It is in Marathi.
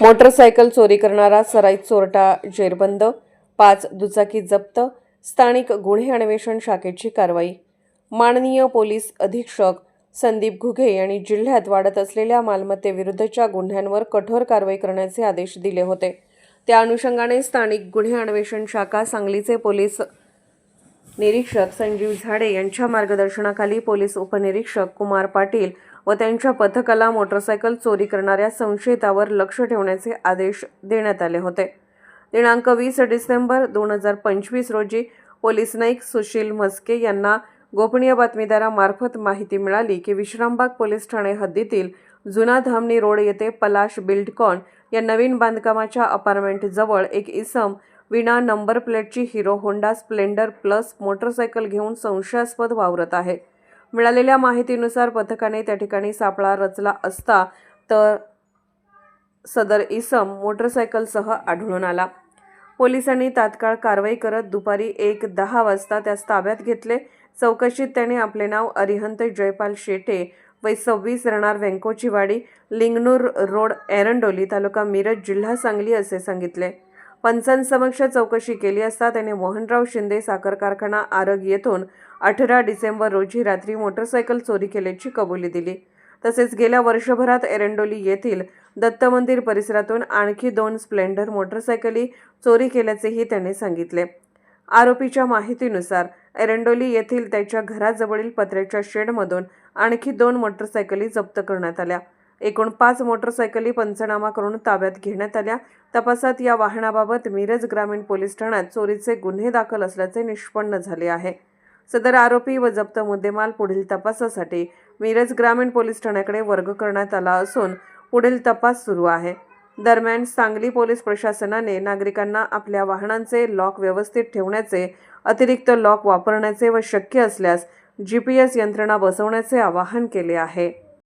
मोटरसायकल चोरी करणारा सराईत चोरटा जेरबंद पाच दुचाकी जप्त स्थानिक गुन्हे अन्वेषण शाखेची कारवाई. माननीय पोलीस अधीक्षक संदीप घुघे यांनी जिल्ह्यात वाढत असलेल्या मालमत्तेविरुद्धच्या गुन्ह्यांवर कठोर कारवाई करण्याचे आदेश दिले होते. त्या अनुषंगाने स्थानिक गुन्हे अन्वेषण शाखा सांगलीचे पोलीस निरीक्षक संजीव झाडे यांच्या मार्गदर्शनाखाली पोलीस उपनिरीक्षक कुमार पाटील व त्यांच्या पथकाला मोटरसायकल चोरी करणाऱ्या संशयितावर लक्ष ठेवण्याचे आदेश देण्यात आले होते. दिनांक वीस डिसेंबर दोन हजार पंचवीस रोजी पोलीस नाईक सुशील म्हस्के यांना गोपनीय बातमीदारामार्फत माहिती मिळाली की विश्रामबाग पोलीस ठाणे हद्दीतील जुना धामणी रोड येथे पलाश बिल्डकॉन या नवीन बांधकामाच्या अपार्टमेंटजवळ एक इसम विना नंबर प्लेटची Hero Honda Splendor Plus motorcycle घेऊन संशयास्पद वावरत आहे. मिळालेल्या माहितीनुसार पथकाने त्या ठिकाणी सापळा रचला असता तर सदर इसम मोटरसायकलसह आढळून आला. पोलिसांनी तात्काळ कारवाई करत दुपारी एक दहा वाजता त्यास ताब्यात घेतले. चौकशीत त्याने आपले नाव अरिहंत जयपाल शेटे वय सव्वीस राहणार व्यंकोचीवाडी लिंगनूर रोड एरंडोली तालुका मिरज जिल्हा सांगली असे सांगितले. पंचांसमक्ष चौकशी केली असता त्याने मोहनराव शिंदे साखर कारखाना आरग येथून अठरा डिसेंबर रोजी रात्री मोटरसायकल चोरी केल्याची कबुली दिली. तसेच गेल्या वर्षभरात एरंडोली येथील दत्त मंदिर परिसरातून आणखी दोन स्प्लेंडर मोटरसायकली चोरी केल्याचेही त्याने सांगितले. आरोपीच्या माहितीनुसार एरंडोली येथील त्याच्या घराजवळील पत्र्याच्या शेडमधून आणखी दोन मोटरसायकली जप्त करण्यात आल्या. एकूण पाच मोटरसायकली पंचनामा करून ताब्यात घेण्यात आल्या. तपासात या वाहनाबाबत मिरज ग्रामीण पोलीस ठाण्यात चोरीचे गुन्हे दाखल असल्याचे निष्पन्न झाले आहे. सदर आरोपी व जप्त मुद्देमाल पुढील तपासासाठी मिरज ग्रामीण पोलीस ठाण्याकडे वर्ग करण्यात आला असून पुढील तपास सुरू आहे. दरम्यान सांगली पोलीस प्रशासनाने नागरिकांना आपल्या वाहनांचे लॉक व्यवस्थित ठेवण्याचे अतिरिक्त लॉक वापरण्याचे व शक्य असल्यास जी पी एस यंत्रणा बसवण्याचे आवाहन केले आहे.